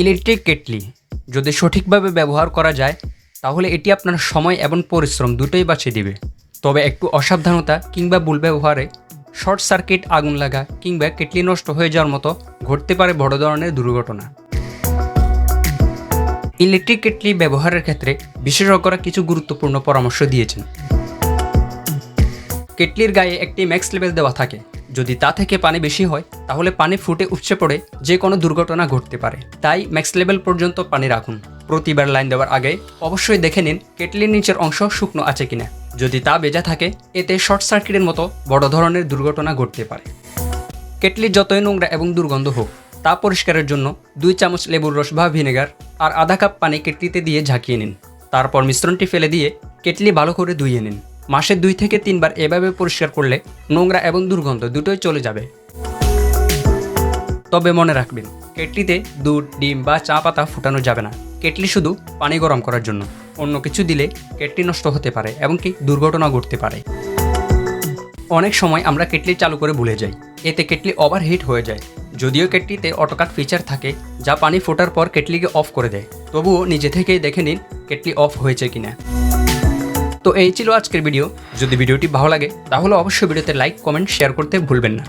Electric kettle যদি সঠিকভাবে ব্যবহার করা যায়, তাহলে এটি আপনার সময় এবং পরিশ্রম দুটোই বাঁচিয়ে দিবে। তবে একটু অসাবধানতা কিংবা ভুল ব্যবহারে শর্ট সার্কিট, আগুন লাগা কিংবা কেটলি নষ্ট হয়ে যাওয়ার মতো ঘটতে পারে বড় ধরনের দুর্ঘটনা। ইলেকট্রিক কেটলি ব্যবহারের ক্ষেত্রে বিশেষজ্ঞরা কিছু গুরুত্বপূর্ণ পরামর্শ দিয়েছেন। কেটলির গায়ে একটি ম্যাক্স লেভেল দেওয়া থাকে। যদি তা থেকে পানি বেশি হয়, তাহলে পানি ফুটে উপচে পড়ে যে কোনো দুর্ঘটনা ঘটতে পারে। তাই ম্যাক্স লেভেল পর্যন্ত পানি রাখুন। প্রতিবার লাইন দেওয়ার আগে অবশ্যই দেখে নিন কেটলির নিচের অংশ শুকনো আছে কিনা। যদি তা বেজা থাকে, এতে শর্ট সার্কিটের মতো বড় ধরনের দুর্ঘটনা ঘটতে পারে। কেটলি যতই নোংরা এবং দুর্গন্ধ হোক, তা পরিষ্কারের জন্য দুই চামচ লেবুর রস বা ভিনেগার আর আধা কাপ পানি কেটলিতে দিয়ে ঝাঁকিয়ে নিন। তারপর মিশ্রণটি ফেলে দিয়ে কেটলি ভালো করে ধুয়ে নিন। মাসে দুই থেকে তিনবার এভাবে পরিষ্কার করলে নোংরা এবং দুর্গন্ধ দুটোই চলে যাবে। তবে মনে রাখবেন, কেটলিতে দুধ, ডিম বা চা পাতা ফুটানো যাবে না। কেটলি শুধু পানি গরম করার জন্য। অন্য কিছু দিলে কেটলি নষ্ট হতে পারে এবং কি দুর্ঘটনা ঘটতে পারে। অনেক সময় আমরা কেটলি চালু করে ভুলে যাই। এতে কেটলি ওভারহিট হয়ে যায়। যদিও কেটলিতে অটোকাট ফিচার থাকে যা পানি ফোটার পর কেটলিকে অফ করে দেয়। তবুও নিজে থেকেই দেখে নিন কেটলি অফ হয়েছে কিনা। তো এই ছিল আজকের ভিডিও। যদি ভিডিওটি ভালো লাগে, তাহলে অবশ্যই ভিডিওতে লাইক কমেন্ট শেয়ার করতে ভুলবেন না।